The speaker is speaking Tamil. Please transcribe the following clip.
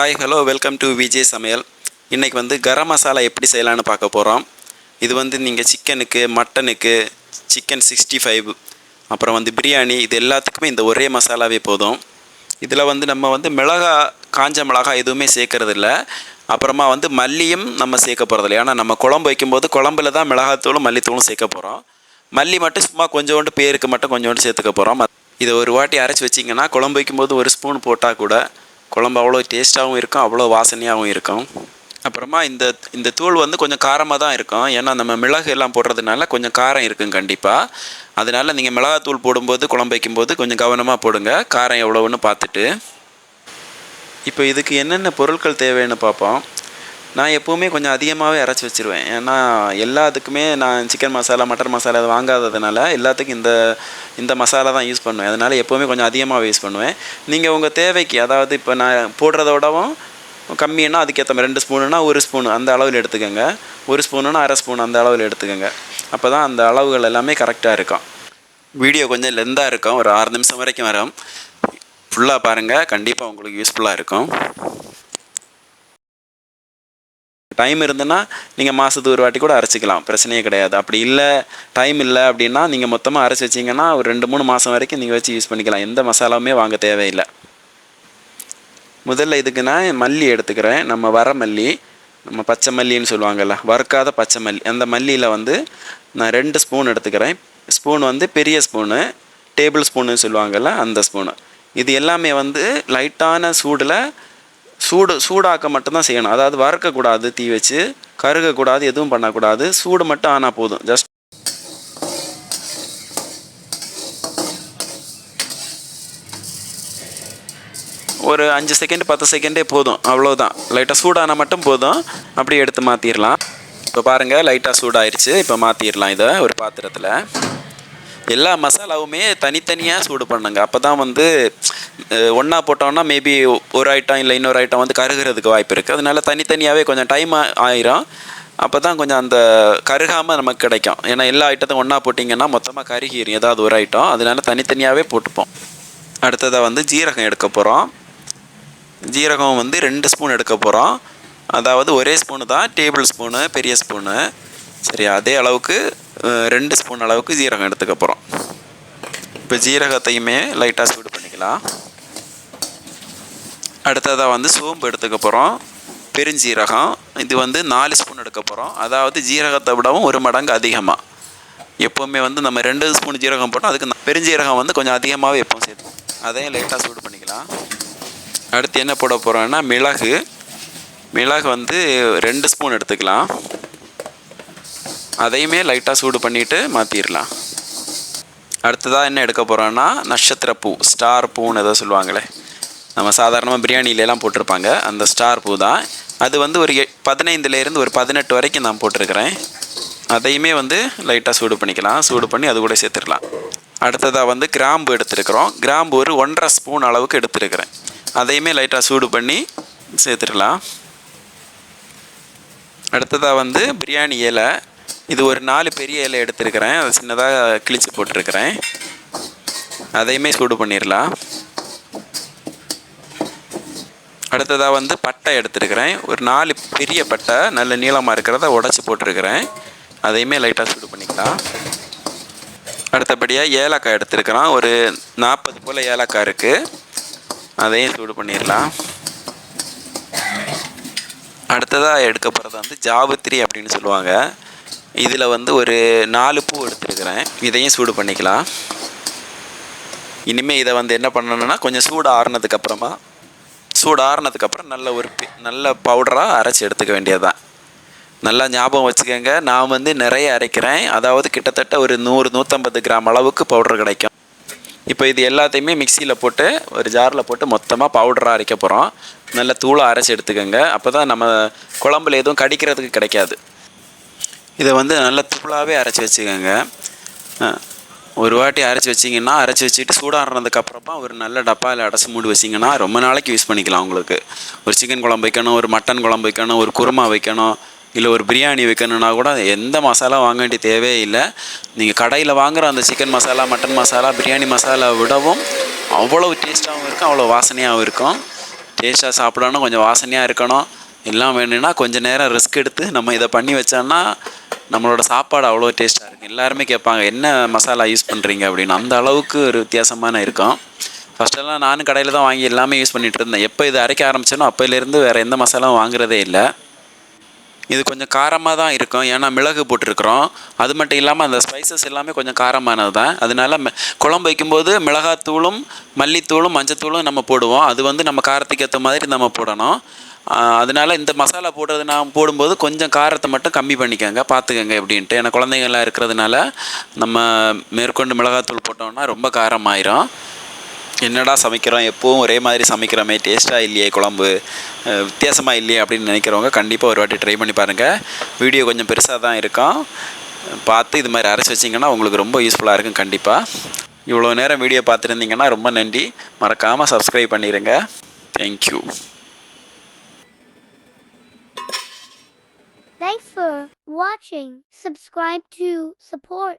Hi hello welcome to Vijay Samayal. இன்றைக்கி வந்து கரம் மசாலா எப்படி செய்யலான்னு பார்க்க போகிறோம் இது வந்து நீங்கள் சிக்கனுக்கு மட்டனுக்கு சிக்கன் சிக்ஸ்டி ஃபைவ் அப்புறம் வந்து பிரியாணி இது எல்லாத்துக்குமே இந்த ஒரே மசாலாவே போதும். இதில் வந்து நம்ம வந்து மிளகா காஞ்ச மிளகா எதுவுமே சேர்க்கறது அப்புறமா வந்து மல்லியும் நம்ம சேர்க்க போகிறதில்ல ஏன்னா நம்ம குழம்பு வைக்கும்போது குழம்புல தான் மிளகாத்தூளும் மல்லித்தூளும் சேர்க்க போகிறோம் மல்லி மட்டும் சும்மா கொஞ்சோண்டு பேருக்கு மட்டும் கொஞ்சோண்டு சேர்த்துக்க போகிறோம் இதை ஒரு வாட்டி அரைச்சி வச்சிங்கன்னா குழம்பு வைக்கும்போது ஒரு ஸ்பூன் போட்டால் கூட குழம்பு அவ்வளோ டேஸ்ட்டாகவும் இருக்கும் அவ்வளோ வாசனையாகவும் இருக்கும். அப்புறமா இந்த இந்த தூள் வந்து கொஞ்சம் காரமாக தான் இருக்கும். ஏன்னா நம்ம மிளகு எல்லாம் போடுறதுனால கொஞ்சம் காரம் இருக்கும் கண்டிப்பாக அதனால் நீங்கள் மிளகாத்தூள் போடும்போது குழம்பு வைக்கும்போது கொஞ்சம் கவனமாக போடுங்க. காரம் எவ்வளோன்னு பார்த்துட்டு. இப்போ இதுக்கு என்னென்ன பொருட்கள் தேவைன்னு பார்ப்போம். நான் எப்போவுமே கொஞ்சம் அதிகமாகவே அரைச்சி வச்சிருவேன். ஏன்னா எல்லாத்துக்குமே நான் சிக்கன் மசாலா மட்டன் மசாலா அது வாங்காததுனால எல்லாத்துக்கும் இந்த இந்த மசாலா தான் யூஸ் பண்ணுவேன். அதனால் எப்போவுமே கொஞ்சம் அதிகமாக யூஸ் பண்ணுவேன். நீங்கள் உங்கள் தேவைக்கு அதாவது இப்போ நான் போடுறதோடவும் கம்மின்னா அதுக்கேற்ற மாதிரி ரெண்டு ஸ்பூனுனா ஒரு ஸ்பூன் அந்த அளவில் எடுத்துக்கோங்க. ஒரு ஸ்பூனுனா அரை ஸ்பூன் அந்த அளவில் எடுத்துக்கோங்க. அப்போ தான் அந்த அளவுகள் எல்லாமே கரெக்டாக இருக்கும். வீடியோ கொஞ்சம் லெந்தாக இருக்கும். ஒரு ஆறு நிமிஷம் வரைக்கும் வரும். ஃபுல்லாக பாருங்கள் கண்டிப்பாக உங்களுக்கு யூஸ்ஃபுல்லாக இருக்கும். டைம் இருந்ததுன்னா நீங்கள் மாதத்துக்கு ஒரு வாட்டி கூட அரைச்சிக்கலாம். பிரச்சனையே கிடையாது. அப்படி இல்லை டைம் இல்லை அப்படின்னா நீங்கள் மொத்தமாக அரைச்சி வச்சிங்கன்னா ஒரு ரெண்டு மூணு மாதம் வரைக்கும் நீங்கள் வச்சு யூஸ் பண்ணிக்கலாம். எந்த மசாலாவுமே வாங்க தேவையில்லை. முதல்ல இதுக்கு நான் மல்லி எடுத்துக்கிறேன். நம்ம வர மல்லி நம்ம பச்சை மல்லின்னு சொல்லுவாங்கள்ல வறுக்காத பச்சை மல்லி. அந்த மல்லியில் வந்து நான் ரெண்டு ஸ்பூன் எடுத்துக்கிறேன். ஸ்பூன் வந்து பெரிய ஸ்பூனு டேபிள் ஸ்பூன்னு சொல்லுவாங்கள்ல அந்த ஸ்பூனு இது எல்லாமே வந்து லைட்டான சூடில் சூடு சூடாக்க மட்டும்தான் செய்யணும். அதாவது வறுக்கக்கூடாது தீ வச்சு. கருகக்கூடாது எதுவும் பண்ணக்கூடாது. சூடு மட்டும் ஆனால் போதும். ஜஸ்ட் ஒரு அஞ்சு செகண்ட் பத்து செகண்டே போதும். அவ்வளோதான் லைட்டாக சூடான மட்டும் போதும். அப்படியே எடுத்து மாற்றிடலாம் இப்போ பாருங்கள் லைட்டாக சூடாயிருச்சு. இப்போ மாற்றிடலாம் இதை ஒரு பாத்திரத்தில். எல்லா மசாலாவுமே தனித்தனியாக சூடு பண்ணுங்க. அப்போ தான் வந்து ஒன்றா போட்டோம்னா மேபி ஒரு ஐட்டம் இல்லை இன்னொரு ஐட்டம் வந்து கருகிறதுக்கு வாய்ப்பு இருக்குது அதனால தனித்தனியாகவே கொஞ்சம் டைம் ஆயிரும். அப்போ தான் கொஞ்சம் அந்த கருகாமல் நமக்கு கிடைக்கும். ஏன்னா எல்லா ஐட்டத்தையும் ஒன்றா போட்டிங்கன்னா மொத்தமாக கருகிரும். ஏதாவது ஒரு ஐட்டம் அதனால தனித்தனியாகவே போட்டுப்போம். அடுத்ததாக வந்து ஜீரகம் எடுக்க போகிறோம் ஜீரகம் வந்து ரெண்டு ஸ்பூன் எடுக்க போகிறோம் அதாவது ஒரே ஸ்பூனு தான் டேபிள் ஸ்பூனு பெரிய ஸ்பூனு சரி அதே அளவுக்கு ரெண்டு ஸ்பூன் அளவுக்கு ஜீரகம் எடுத்துக்க போகிறோம் இப்போ ஜீரகத்தையுமே லைட்டாக சூடு பண்ணிக்கலாம். அடுத்ததாக வந்து சோம்பு எடுத்துக்க போகிறோம் பெருஞ்சீரகம் இது வந்து நாலு ஸ்பூன் எடுக்க போகிறோம் அதாவது ஜீரகத்தை விடவும் ஒரு மடங்கு அதிகமாக எப்போவுமே வந்து நம்ம ரெண்டு ஸ்பூன் ஜீரகம் போட்டோம். அதுக்கு பெருஞ்சீரகம் வந்து கொஞ்சம் அதிகமாகவே எப்பவும் சேர்த்து அதையும் லைட்டாக சூடு பண்ணிக்கலாம். அடுத்து என்ன போட போகிறோன்னா மிளகு. மிளகு வந்து ரெண்டு ஸ்பூன் எடுத்துக்கலாம். அதையுமே லைட்டாக சூடு பண்ணிவிட்டு மாற்றிடலாம் அடுத்ததாக என்ன எடுக்க போகிறோன்னா நட்சத்திர பூ ஸ்டார் பூன்னு ஏதோ சொல்லுவாங்களே. நம்ம சாதாரணமாக பிரியாணிலலாம் போட்டிருப்பாங்க. அந்த ஸ்டார் பூ தான். அது வந்து ஒரு எ- பதினைந்துலேருந்து ஒரு பதினெட்டு வரைக்கும் நான் போட்டிருக்கிறேன். அதையுமே வந்து லைட்டாக சூடு பண்ணிக்கலாம். சூடு பண்ணி அது கூட சேர்த்துடலாம். அடுத்ததாக வந்து கிராம்பு எடுத்துருக்குறோம். கிராம்பு ஒரு ஒன்றரை ஸ்பூன் அளவுக்கு எடுத்துருக்கிறேன். அதையுமே லைட்டாக சூடு பண்ணி சேர்த்துடலாம். அடுத்ததாக வந்து பிரியாணி இலை. இது ஒரு நாலு பெரிய இலை எடுத்துருக்கிறேன். அதை சின்னதாக கிழிச்சு போட்டிருக்கிறேன். அதையுமே சூடு பண்ணிடலாம் அடுத்ததாக வந்து பட்டை எடுத்துருக்கிறேன். ஒரு நாலு பெரிய பட்டை நல்ல நீளமாக இருக்கிறத உடச்சி போட்டிருக்கிறேன். அதையுமே லைட்டாக சூடு பண்ணிக்கலாம். அடுத்தபடியாக ஏலக்காய் எடுத்திருக்கிறோம். ஒரு நாற்பது போல் ஏலக்காய் இருக்குது அதையும் சூடு பண்ணிடலாம் அடுத்ததாக எடுக்க போகிறது வந்து ஜாவுத்திரி அப்படின்னு சொல்லுவாங்க. இதில் வந்து ஒரு நாலு பூ எடுத்துருக்கிறேன். இதையும் சூடு பண்ணிக்கலாம். இனிமேல் இதை வந்து என்ன பண்ணணும்னா கொஞ்சம் சூடு ஆறுனதுக்கப்புறமா சூடு ஆறுனதுக்கப்புறம் நல்ல ஒரு நல்ல பவுடராக அரைச்சி எடுத்துக்க வேண்டியதுதான். நல்லா ஞாபகம் வச்சுக்கோங்க நான் வந்து நிறைய அரைக்கிறேன். அதாவது கிட்டத்தட்ட ஒரு நூறு நூற்றம்பது கிராம் அளவுக்கு பவுடர் கிடைக்கும். இப்போ இது எல்லாத்தையுமே மிக்சியில் போட்டு ஒரு ஜாரில் போட்டு மொத்தமாக பவுடராக அரைக்க போகிறோம் நல்ல தூளாக அரைச்சி எடுத்துக்கோங்க. அப்போ தான் நம்ம குழம்புல எதுவும் கடிக்கிறதுக்கு கிடைக்காது. இதை வந்து நல்லா தூளாகவே அரைச்சி வச்சுக்கோங்க. ஒரு வாட்டி அரைச்சி வச்சிங்கன்னா அரைச்சி வச்சுட்டு சூடாடுறதுக்கு அப்புறமா ஒரு நல்ல டப்பாவில் அடைச்சி மூடி வச்சிங்கன்னா ரொம்ப நாளைக்கு யூஸ் பண்ணிக்கலாம் உங்களுக்கு. ஒரு சிக்கன் குழம்பு வைக்கணும் ஒரு மட்டன் குழம்பு வைக்கணும் ஒரு குருமா வைக்கணும் இல்லை ஒரு பிரியாணி வைக்கணும்னா கூட எந்த மசாலா வாங்க வேண்டிய தேவையே இல்லை. நீங்கள் கடையில் வாங்குற அந்த சிக்கன் மசாலா மட்டன் மசாலா பிரியாணி மசாலா விடவும் அவ்வளோ டேஸ்ட்டாகவும் இருக்கும் அவ்வளோ வாசனையாகவும் இருக்கும். டேஸ்ட்டாக சாப்பிடணும் கொஞ்சம் வாசனையாக இருக்கணும். எல்லாம் வேணும்னா கொஞ்சம் நேரம் ரிஸ்க் எடுத்து நம்ம இதை பண்ணி வச்சோன்னா நம்மளோட சாப்பாடு அவ்வளோ டேஸ்ட்டாக இருக்கும் எல்லாருமே கேட்பாங்க என்ன மசாலா யூஸ் பண்ணுறீங்க அப்படின்னு. அந்த அளவுக்கு ஒரு வித்தியாசமான இருக்கும். ஃபஸ்ட்டெல்லாம் நானும் கடையில் தான் வாங்கி எல்லாமே யூஸ் பண்ணிகிட்டு இருந்தேன். எப்போ இது அரைக்க ஆரம்பிச்சேனோ அப்போலேருந்து வேறு எந்த மசாலாவும் வாங்குறதே இல்லை. இது கொஞ்சம் காரமாக தான் இருக்கும். ஏன்னா மிளகு போட்டிருக்கிறோம். அது மட்டும் இல்லாமல் அந்த ஸ்பைசஸ் எல்லாமே கொஞ்சம் காரமானது தான். அதனால ம- குழம்பு வைக்கும்போது மிளகாத்தூளும் மல்லித்தூளும் மஞ்சத்தூளும் நம்ம போடுவோம். அது வந்து நம்ம காரத்துக்கு ஏற்ற மாதிரி நம்ம போடணும். அதனால இந்த மசாலா போடுறது நான் போடும்போது கொஞ்சம் காரத்தை மட்டும் கம்மி பண்ணிக்கோங்க பார்த்துக்கோங்க எப்படின்ட்டு. ஏன்னா குழந்தைங்கள்லாம் இருக்கிறதுனால நம்ம மேற்கொண்டு மிளகாத்தூள் போட்டோம்னா ரொம்ப காரமாயிரும். என்னடா சமைக்கிறோம் எப்பவும் ஒரே மாதிரி சமைக்கிறோமே டேஸ்ட்டாக இல்லையே குழம்பு வித்தியாசமாக இல்லையே அப்படின்னு நினைக்கிறவங்க கண்டிப்பாக ஒரு வாட்டி ட்ரை பண்ணி பாருங்கள் வீடியோ கொஞ்சம் பெருசாக தான் இருக்கும். பார்த்து இது மாதிரி அரைச்சி வச்சிங்கன்னா உங்களுக்கு ரொம்ப யூஸ்ஃபுல்லாக இருக்கும் கண்டிப்பாக இவ்வளோ நேரம் வீடியோ பார்த்துருந்தீங்கன்னா ரொம்ப நன்றி. மறக்காமல் சப்ஸ்கிரைப் பண்ணிடுங்க thank you Thanks for watching. Subscribe to support.